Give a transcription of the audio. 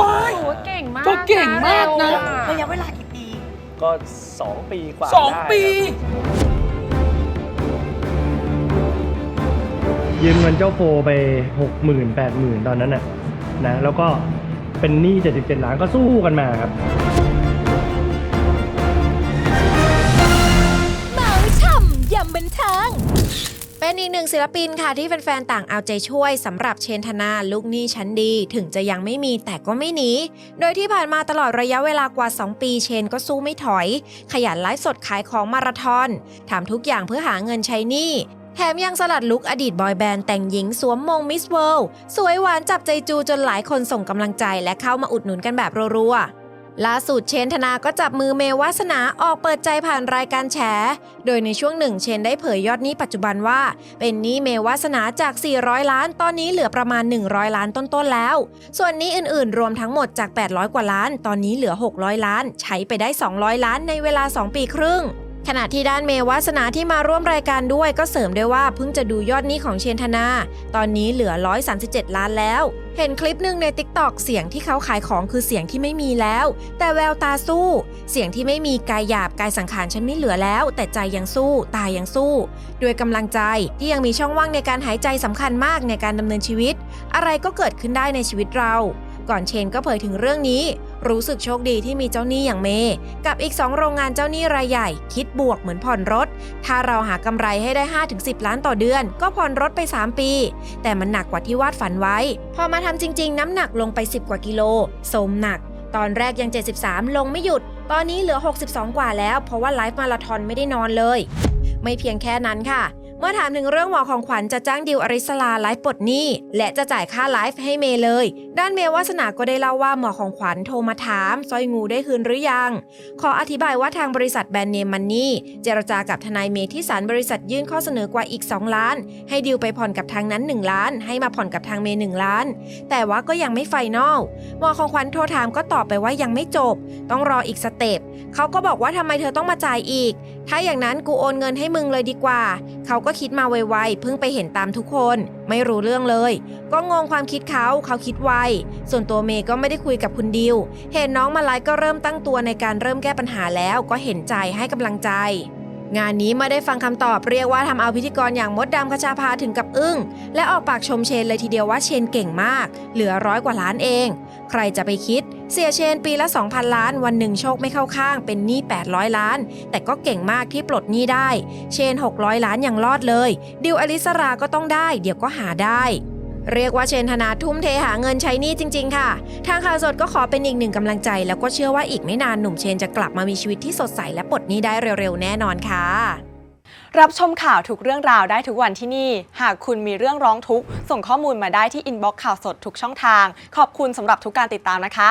ว้าย โอ้โหเก่งมากเธอเก่งมากนะ เร็วอระยะเวลากี่ปี ก็ 2 ปีกว่าสองได้ปี ยืมเงินเจ้าโฟไปหกหมื่นแปดหมื่นตอนนั้นน่ะนะแล้วก็เป็นหนี้เจ็ดสิบเจ็ดล้านก็สู้กันมาครับ เป็นอีกหนึ่งศิลปินค่ะที่แฟนๆ ต่างเอาใจช่วยสำหรับเชนธนาลูกหนี้ชั้นดี ถึงจะยังไม่มีแต่ก็ไม่หนี โดยที่ผ่านมาตลอดระยะเวลากว่า 2 ปีเชนก็สู้ไม่ถอย ขยันไลฟ์สดขายของมาราธอนทำทุกอย่างเพื่อหาเงินใช้หนี้แถมยังสลัดลุกอดีตบอยแบนด์แต่งหญิงสวมมงมิสเวิลด์สวยหวานจับใจจูจนหลายคนส่งกำลังใจและเข้ามาอุดหนุนกันแบบรัวๆ ล่าสุดเชนธนาก็จับมือเมวาสนาออกเปิดใจผ่านรายการแฉ โดยในช่วงหนึ่งเชนได้เผยยอดหนี้ปัจจุบันว่า เป็นหนี้เมวาสนาจาก 400 ล้าน ตอนนี้เหลือประมาณ 100 ล้านต้นๆแล้ว ส่วนหนี้อื่นๆ รวมทั้งหมดจาก 800 กว่าล้าน ตอนนี้เหลือ 600 ล้าน ใช้ไปได้ 200 ล้านในเวลา 2 ปีครึ่ง ขณะที่ด้านเมวาสนาที่มาร่วมรายการด้วยก็เสริมด้วยว่าเพิ่งจะดูยอดหนี้ของเชนธนา ตอนนี้เหลือ 137 ล้านแล้ว เห็นคลิปหนึ่งใน t ิ k t o k เสียงที่เขาขายของคือเสียงที่ไม่มีแล้ว แต่แววตาสู้ เสียงที่ไม่มีกายหยาบกายสังขารฉันไม่เหลือแล้ว แต่ใจยังสู้ ตายยังสู้ ด้วยกำลังใจที่ยังมีช่องว่างในการหายใจสำคัญมากในการดำเนินชีวิต อะไรก็เกิดขึ้นได้ในชีวิตเรา ก่อนเชนก็เผยถึงเรื่องนี้ รู้สึกโชคดีที่มีเจ้าหนี้อย่างเมย์กับอีก 2 โรงงานเจ้าหนี้รายใหญ่ คิดบวกเหมือนผ่อนรถ ถ้าเราหากำไรให้ได้ 5-10 ล้านต่อเดือน ก็ผ่อนรถไป 3 ปี แต่มันหนักกว่าที่วาดฝันไว้ พอมาทำจริง ๆ น้ำหนักลงไป 10 กว่ากิโลโสมหนัก ตอนแรกยัง 73 ลงไม่หยุด ตอนนี้เหลือ 62 กว่าแล้ว เพราะว่าไลฟ์มาราธอนไม่ได้นอนเลย ไม่เพียงแค่นั้นค่ะ เมื่อถามถึงเรื่องหมอของขวัญจะจ้างดิวอริสลาไลฟ์ปลดหนี้และจะจ่ายค่าไลฟ์ให้เมย์เลย ด้านเมย์วาสนาก็ได้เล่าว่าหมอของขวัญโทรมาถามสร้อยงูได้คืนหรือยัง ขออธิบายว่าทางบริษัทแบรนด์เนมมันนี่เจรจากับทนายเมย์ที่ศาลบริษัทยื่นข้อเสนอกว่าอีก 2 ล้าน ให้ดิวไปผ่อนกับทางนั้น 1 ล้าน ให้มาผ่อนกับทางเมย์1ล้าน แต่ว่าก็ยังไม่ไฟนอลหมอของขวัญโทรถามก็ตอบไปว่ายังไม่จบ ต้องรออีกสเต็ปเขาก็บอกว่าทำไมเธอต้องมาจ่ายอีก ถ้าอย่างนั้นกูโอนเงินให้มึงเลยดีกว่าเขาก็คิดมาไวๆเพิ่งไปเห็นตามทุกคน ไม่รู้เรื่องเลย ก็งงความคิดเขาเขาคิดไว ส่วนตัวเมย์ก็ไม่ได้คุยกับคุณดิว เห็นน้องมาไลฟ์ก็เริ่มตั้งตัวในการเริ่มแก้ปัญหาแล้ว ก็เห็นใจให้กำลังใจ งานนี้ไม่ได้ฟังคำตอบเรียกว่าทำเอาพิธีกรอย่างมดดำคชาพาถึงกับอึ้ง และออกปากชมเชนเลยทีเดียวว่าเชนเก่งมาก เหลือร้อยกว่าล้านเอง ใครจะไปคิด เสียเชนปีละ 2,000 ล้าน วันหนึ่งโชคไม่เข้าข้าง เป็นหนี้800 ล้าน แต่ก็เก่งมากที่ปลดหนี้ได้ เชน 600 ล้านยังรอดเลย ดิวอลิสราก็ต้องได้ เดี๋ยวก็หาได้ เรียกว่าเชนธนาทุ่มเทหาเงินใช้หนี้จริง ๆ ค่ะ ทางข่าวสดก็ขอเป็นอีกหนึ่งกำลังใจ แล้วก็เชื่อว่าอีกไม่นานหนุ่มเชนจะกลับมามีชีวิตที่สดใสและปลดหนี้ได้เร็วๆ แน่นอนค่ะ รับชมข่าวทุกเรื่องราวได้ทุกวันที่นี่ หากคุณมีเรื่องร้องทุกข์ส่งข้อมูลมาได้ที่อินบ็อกซ์ข่าวสดทุกช่องทาง ขอบคุณสำหรับทุกการติดตามนะคะ